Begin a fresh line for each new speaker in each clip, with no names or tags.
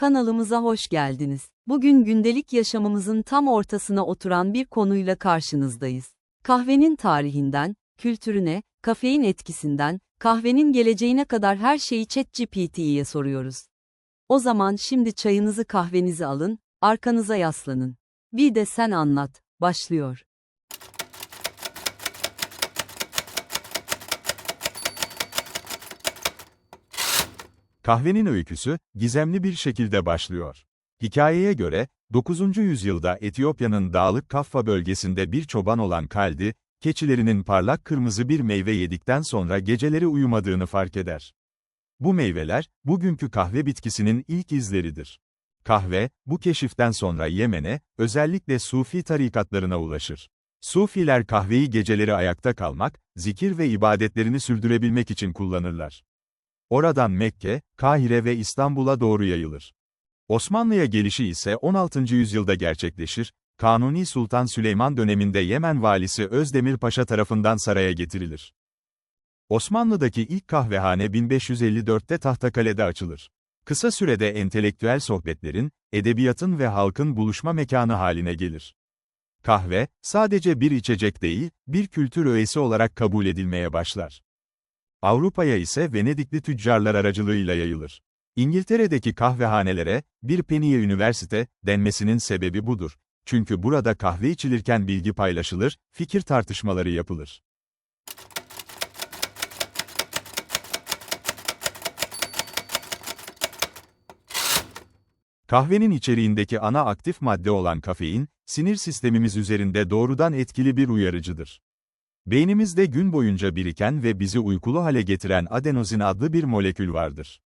Kanalımıza hoş geldiniz. Bugün gündelik yaşamımızın tam ortasına oturan bir konuyla karşınızdayız. Kahvenin tarihinden, kültürüne, kafein etkisinden, kahvenin geleceğine kadar her şeyi ChatGPT'ye soruyoruz. O zaman şimdi çayınızı kahvenizi alın, arkanıza yaslanın. Bir de sen anlat, başlıyor.
Kahvenin öyküsü, gizemli bir şekilde başlıyor. Hikayeye göre, 9. yüzyılda Etiyopya'nın dağlık Kaffa bölgesinde bir çoban olan Kaldi, keçilerinin parlak kırmızı bir meyve yedikten sonra geceleri uyumadığını fark eder. Bu meyveler, bugünkü kahve bitkisinin ilk izleridir. Kahve, bu keşiften sonra Yemen'e, özellikle Sufi tarikatlarına ulaşır. Sufiler kahveyi geceleri ayakta kalmak, zikir ve ibadetlerini sürdürebilmek için kullanırlar. Oradan Mekke, Kahire ve İstanbul'a doğru yayılır. Osmanlı'ya gelişi ise 16. yüzyılda gerçekleşir, Kanuni Sultan Süleyman döneminde Yemen valisi Özdemir Paşa tarafından saraya getirilir. Osmanlı'daki ilk kahvehane 1554'te Tahtakale'de açılır. Kısa sürede entelektüel sohbetlerin, edebiyatın ve halkın buluşma mekanı haline gelir. Kahve, sadece bir içecek değil, bir kültür öğesi olarak kabul edilmeye başlar. Avrupa'ya ise Venedikli tüccarlar aracılığıyla yayılır. İngiltere'deki kahvehanelere, bir penniye üniversite, denmesinin sebebi budur. Çünkü burada kahve içilirken bilgi paylaşılır, fikir tartışmaları yapılır. Kahvenin içeriğindeki ana aktif madde olan kafein, sinir sistemimiz üzerinde doğrudan etkili bir uyarıcıdır. Beynimizde gün boyunca biriken ve bizi uykulu hale getiren adenozin adlı bir molekül vardır.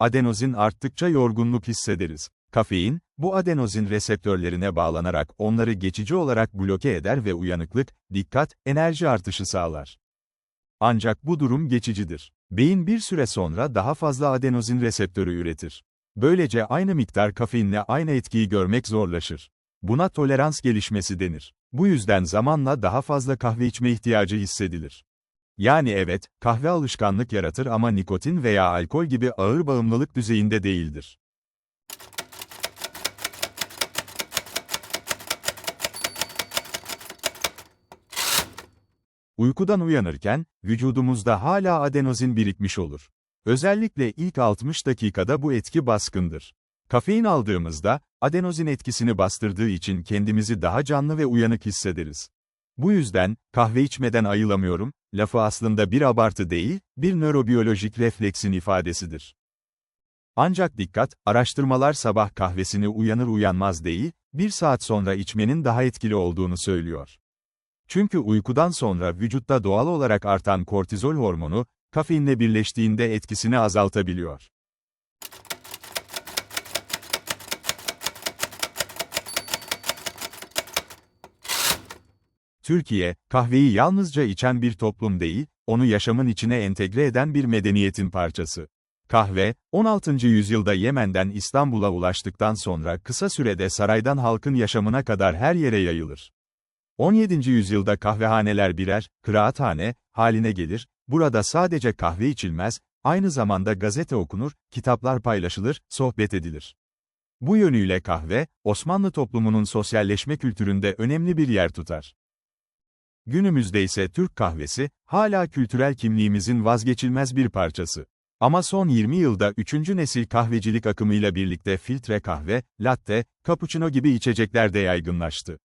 Adenozin arttıkça yorgunluk hissederiz. Kafein, bu adenozin reseptörlerine bağlanarak onları geçici olarak bloke eder ve uyanıklık, dikkat, enerji artışı sağlar. Ancak bu durum geçicidir. Beyin bir süre sonra daha fazla adenozin reseptörü üretir. Böylece aynı miktar kafeinle aynı etkiyi görmek zorlaşır. Buna tolerans gelişmesi denir. Bu yüzden zamanla daha fazla kahve içme ihtiyacı hissedilir. Yani evet, kahve alışkanlık yaratır ama nikotin veya alkol gibi ağır bağımlılık düzeyinde değildir. Uykudan uyanırken, vücudumuzda hala adenozin birikmiş olur. Özellikle ilk 60 dakikada bu etki baskındır. Kafein aldığımızda, adenozin etkisini bastırdığı için kendimizi daha canlı ve uyanık hissederiz. Bu yüzden, kahve içmeden ayılamıyorum, lafı aslında bir abartı değil, bir nörobiyolojik refleksin ifadesidir. Ancak dikkat, araştırmalar sabah kahvesini uyanır uyanmaz değil, bir saat sonra içmenin daha etkili olduğunu söylüyor. Çünkü uykudan sonra vücutta doğal olarak artan kortizol hormonu, kafeinle birleştiğinde etkisini azaltabiliyor. Türkiye, kahveyi yalnızca içen bir toplum değil, onu yaşamın içine entegre eden bir medeniyetin parçası. Kahve, 16. yüzyılda Yemen'den İstanbul'a ulaştıktan sonra kısa sürede saraydan halkın yaşamına kadar her yere yayılır. 17. yüzyılda kahvehaneler birer, kıraathane, haline gelir, burada sadece kahve içilmez, aynı zamanda gazete okunur, kitaplar paylaşılır, sohbet edilir. Bu yönüyle kahve, Osmanlı toplumunun sosyalleşme kültüründe önemli bir yer tutar. Günümüzde ise Türk kahvesi, hala kültürel kimliğimizin vazgeçilmez bir parçası. Ama son 20 yılda 3. nesil kahvecilik akımıyla birlikte filtre kahve, latte, cappuccino gibi içecekler de yaygınlaştı.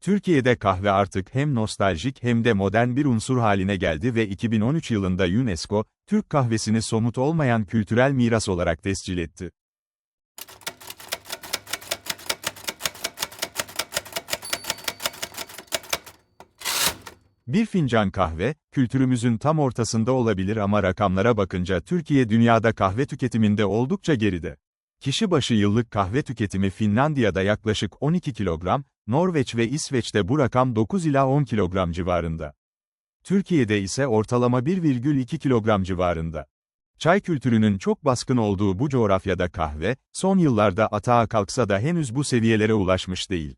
Türkiye'de kahve artık hem nostaljik hem de modern bir unsur haline geldi ve 2013 yılında UNESCO, Türk kahvesini somut olmayan kültürel miras olarak tescil etti. Bir fincan kahve, kültürümüzün tam ortasında olabilir ama rakamlara bakınca Türkiye dünyada kahve tüketiminde oldukça geride. Kişi başı yıllık kahve tüketimi Finlandiya'da yaklaşık 12 kilogram, Norveç ve İsveç'te bu rakam 9 ila 10 kilogram civarında. Türkiye'de ise ortalama 1,2 kilogram civarında. Çay kültürünün çok baskın olduğu bu coğrafyada kahve, son yıllarda atağa kalksa da henüz bu seviyelere ulaşmış değil.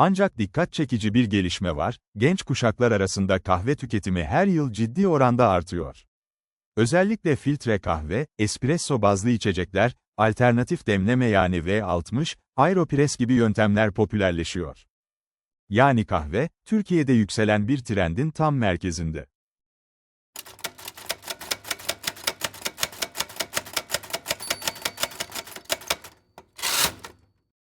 Ancak dikkat çekici bir gelişme var, genç kuşaklar arasında kahve tüketimi her yıl ciddi oranda artıyor. Özellikle filtre kahve, espresso bazlı içecekler, alternatif demleme yani V60, Aeropress gibi yöntemler popülerleşiyor. Yani kahve, Türkiye'de yükselen bir trendin tam merkezinde.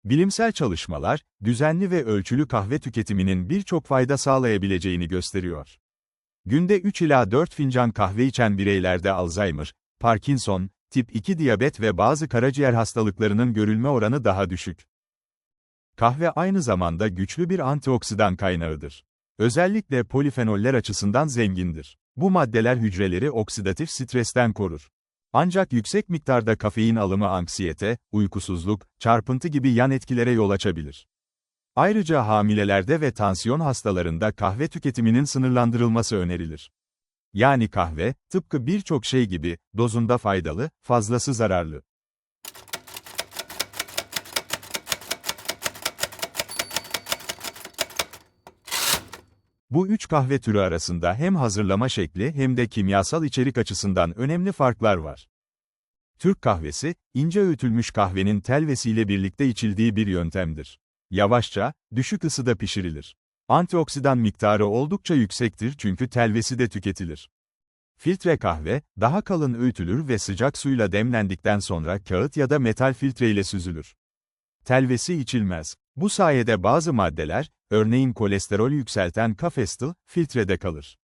Bilimsel çalışmalar, düzenli ve ölçülü kahve tüketiminin birçok fayda sağlayabileceğini gösteriyor. Günde 3 ila 4 fincan kahve içen bireylerde Alzheimer, Parkinson, tip 2 diyabet ve bazı karaciğer hastalıklarının görülme oranı daha düşük. Kahve aynı zamanda güçlü bir antioksidan kaynağıdır. Özellikle polifenoller açısından zengindir. Bu maddeler hücreleri oksidatif stresten korur. Ancak yüksek miktarda kafein alımı anksiyete, uykusuzluk, çarpıntı gibi yan etkilere yol açabilir. Ayrıca hamilelerde ve tansiyon hastalarında kahve tüketiminin sınırlandırılması önerilir. Yani kahve, tıpkı birçok şey gibi, dozunda faydalı, fazlası zararlı. Bu üç kahve türü arasında hem hazırlama şekli hem de kimyasal içerik açısından önemli farklar var. Türk kahvesi, ince öğütülmüş kahvenin telvesiyle birlikte içildiği bir yöntemdir. Yavaşça, düşük ısıda pişirilir. Antioksidan miktarı oldukça yüksektir çünkü telvesi de tüketilir. Filtre kahve, daha kalın öğütülür ve sıcak suyla demlendikten sonra kağıt ya da metal filtre ile süzülür. Telvesi içilmez. Bu sayede bazı maddeler, örneğin kolesterol yükselten kafestil, filtrede kalır.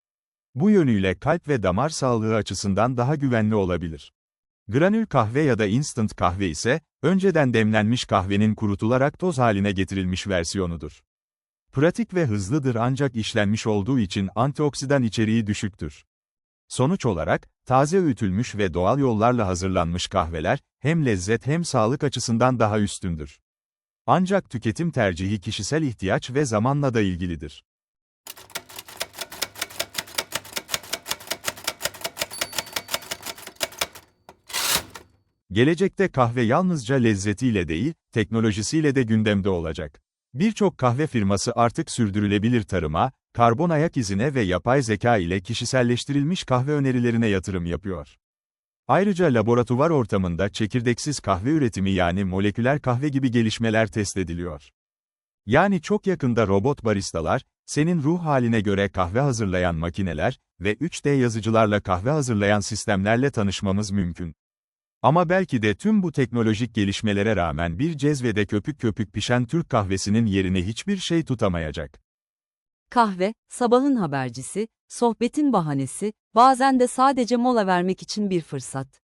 Bu yönüyle kalp ve damar sağlığı açısından daha güvenli olabilir. Granül kahve ya da instant kahve ise, önceden demlenmiş kahvenin kurutularak toz haline getirilmiş versiyonudur. Pratik ve hızlıdır ancak işlenmiş olduğu için antioksidan içeriği düşüktür. Sonuç olarak, taze öğütülmüş ve doğal yollarla hazırlanmış kahveler, hem lezzet hem sağlık açısından daha üstündür. Ancak tüketim tercihi kişisel ihtiyaç ve zamanla da ilgilidir. Gelecekte kahve yalnızca lezzetiyle değil, teknolojisiyle de gündemde olacak. Birçok kahve firması artık sürdürülebilir tarıma, karbon ayak izine ve yapay zeka ile kişiselleştirilmiş kahve önerilerine yatırım yapıyor. Ayrıca laboratuvar ortamında çekirdeksiz kahve üretimi yani moleküler kahve gibi gelişmeler test ediliyor. Yani çok yakında robot baristalar, senin ruh haline göre kahve hazırlayan makineler ve 3D yazıcılarla kahve hazırlayan sistemlerle tanışmamız mümkün. Ama belki de tüm bu teknolojik gelişmelere rağmen bir cezvede köpük köpük pişen Türk kahvesinin yerini hiçbir şey tutamayacak.
Kahve, sabahın habercisi, sohbetin bahanesi, bazen de sadece mola vermek için bir fırsat.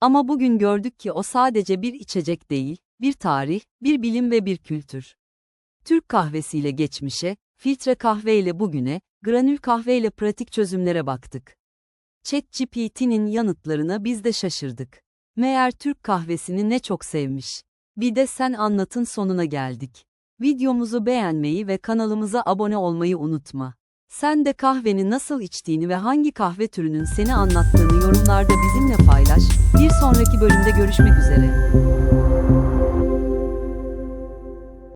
Ama bugün gördük ki o sadece bir içecek değil, bir tarih, bir bilim ve bir kültür. Türk kahvesiyle geçmişe, filtre kahveyle bugüne, granül kahveyle pratik çözümlere baktık. ChatGPT'nin yanıtlarına biz de şaşırdık. Meğer Türk kahvesini ne çok sevmiş. Bir de sen anlatın sonuna geldik. Videomuzu beğenmeyi ve kanalımıza abone olmayı unutma. Sen de kahveni nasıl içtiğini ve hangi kahve türünün seni anlattığını yorumlarda bizimle paylaş. Bir sonraki bölümde görüşmek üzere.